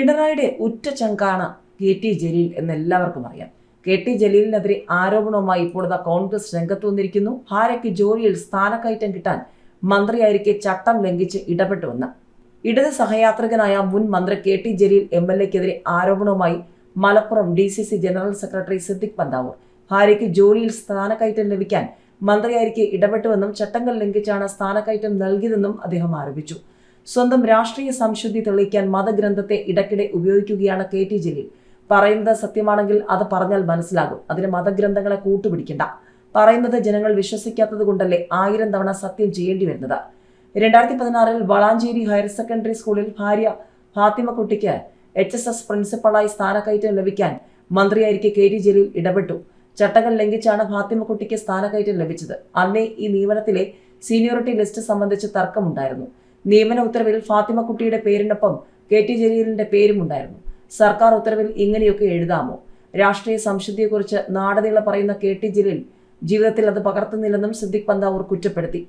പിണറായിയുടെ ഉറ്റ ചങ്കാണ് K T Jaleel എന്ന് എല്ലാവർക്കും അറിയാം. കെ ടി ജലീലിനെതിരെ ആരോപണവുമായി ഇപ്പോൾ ഇതാ കോൺഗ്രസ് രംഗത്ത് വന്നിരിക്കുന്നു. ഭാര്യയ്ക്ക് ജോലിയിൽ സ്ഥാനക്കയറ്റം കിട്ടാൻ മന്ത്രിയായിരിക്കെ ചട്ടം ലംഘിച്ച് ഇടപെട്ടുവെന്ന് ഇടത് സഹയാത്രികനായ മുൻ മന്ത്രി K T Jaleel M L എക്കെതിരെ ആരോപണവുമായി Malappuram D C C general secretary Siddique Panthavoor. ഭാര്യയ്ക്ക് ജോലിയിൽ സ്ഥാനക്കയറ്റം ലഭിക്കാൻ മന്ത്രിയായിരിക്കെ ഇടപെട്ടുവെന്നും ചട്ടങ്ങൾ ലംഘിച്ചാണ് സ്ഥാനക്കയറ്റം നൽകിയതെന്നും അദ്ദേഹം ആരോപിച്ചു. സ്വന്തം രാഷ്ട്രീയ സംശുദ്ധി തെളിയിക്കാൻ മതഗ്രന്ഥത്തെ ഇടയ്ക്കിടെ ഉപയോഗിക്കുകയാണ് കെ ടി ജലീൽ. പറയുന്നത് സത്യമാണെങ്കിൽ അത് പറഞ്ഞാൽ മനസ്സിലാകും. അതിന് മതഗ്രന്ഥങ്ങളെ കൂട്ടുപിടിക്കണ്ട. പറയുന്നത് ജനങ്ങൾ വിശ്വസിക്കാത്തത് കൊണ്ടല്ലേ ആയിരം തവണ സത്യം ചെയ്യേണ്ടി വരുന്നത്? രണ്ടായിരത്തി പതിനാറിൽ വളാഞ്ചേരി ഹയർ സെക്കൻഡറി സ്കൂളിൽ ഭാര്യ ഫാത്തിമക്കുട്ടിക്ക് എച്ച് എസ് എസ് പ്രിൻസിപ്പളായി സ്ഥാനക്കയറ്റം ലഭിക്കാൻ മന്ത്രിയായിരിക്കെ കെ ടി ജലീൽ ഇടപെട്ടു. ചട്ടങ്ങൾ ലംഘിച്ചാണ് ഫാത്തിമക്കുട്ടിക്ക് സ്ഥാനക്കയറ്റം ലഭിച്ചത്. അന്നേ ഈ നിയമനത്തിലെ സീനിയോറിറ്റി ലിസ്റ്റ് സംബന്ധിച്ച് തർക്കമുണ്ടായിരുന്നു. നിയമന ഉത്തരവിൽ ഫാത്തിമക്കുട്ടിയുടെ പേരിനൊപ്പം കെ ടി ജലീലിന്റെ പേരുമുണ്ടായിരുന്നു സർക്കാർ ഉത്തരവിൽ ഇങ്ങനെയൊക്കെ എഴുതാമോ? രാഷ്ട്രീയ സംശുദ്ധിയെക്കുറിച്ച് നാടനീള പറയുന്ന കെ ടി ജലീൽ ജീവിതത്തിൽ അത് പകർത്തുന്നില്ലെന്നും സിദ്ദിഖ് പന്താവൂർ കുറ്റപ്പെടുത്തി.